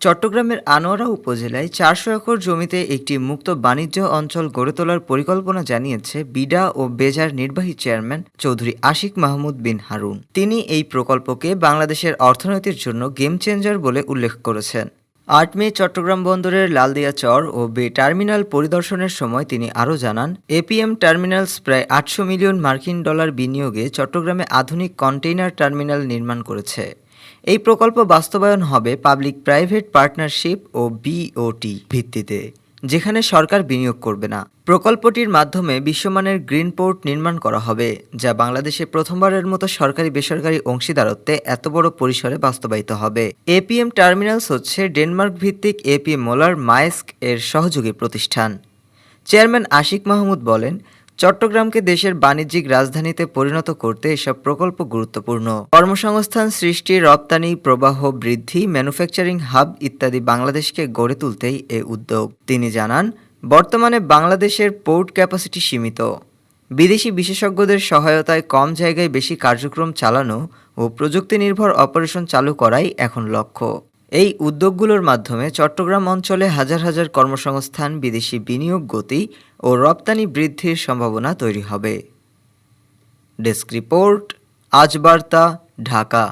চট্টগ্রামের আনোয়ারা উপজেলায় চারশো একর জমিতে একটি মুক্ত বাণিজ্য অঞ্চল গড়ে তোলার পরিকল্পনা জানিয়েছে বিডা ও বেজার নির্বাহী চেয়ারম্যান চৌধুরী আশিক মাহমুদ বিন হারুন। তিনি এই প্রকল্পকে বাংলাদেশের অর্থনীতির জন্য গেম চেঞ্জার বলে উল্লেখ করেছেন। আট মে চট্টগ্রাম বন্দরের লালদিয়া চর ও বে টার্মিনাল পরিদর্শনের সময় তিনি আরও জানান, এপিএম টার্মিনালস প্রায় আটশো মিলিয়ন মার্কিন ডলার বিনিয়োগে চট্টগ্রামে আধুনিক কন্টেইনার টার্মিনাল নির্মাণ করেছে। এই প্রকল্প বাস্তবায়ন হবে পাবলিক প্রাইভেট পার্টনারশিপ ও বিওটি ভিত্তিতে, যেখানে সরকার বিনিয়োগ করবে না। প্রকল্পটির মাধ্যমে বিশ্বমানের গ্রিন পোর্ট নির্মাণ করা হবে, যা বাংলাদেশে প্রথমবারের মতো সরকারি বেসরকারি অংশীদারত্বে এত বড় পরিসরে বাস্তবায়িত হবে। এপিএম টার্মিনালস হচ্ছে ডেনমার্ক ভিত্তিক এপি মোলার মায়েস্ক এর সহযোগী প্রতিষ্ঠান। চেয়ারম্যান আশিক মাহমুদ বলেন চট্টগ্রামকে দেশের বাণিজ্যিক রাজধানীতে পরিণত করতে এসব প্রকল্প গুরুত্বপূর্ণ। কর্মসংস্থান সৃষ্টি, রপ্তানি, প্রবাহ বৃদ্ধি, ম্যানুফ্যাকচারিং হাব ইত্যাদি বাংলাদেশকে গড়ে তুলতেই এ উদ্যোগ। তিনি জানান, বর্তমানে বাংলাদেশের পোর্ট ক্যাপাসিটি সীমিত। বিদেশি বিশেষজ্ঞদের সহায়তায় কম জায়গায় বেশি কার্যক্রম চালানো ও প্রযুক্তি নির্ভর অপারেশন চালু করাই এখন লক্ষ্য। এই উদ্যোগগুলোর মাধ্যমে চট্টগ্রাম অঞ্চলে হাজার হাজার কর্মসংস্থান, বিদেশি বিনিয়োগ গতি ও রপ্তানি বৃদ্ধির সম্ভাবনা তৈরি হবে। ডেস্ক রিপোর্ট, আজ বার্তা, ঢাকা।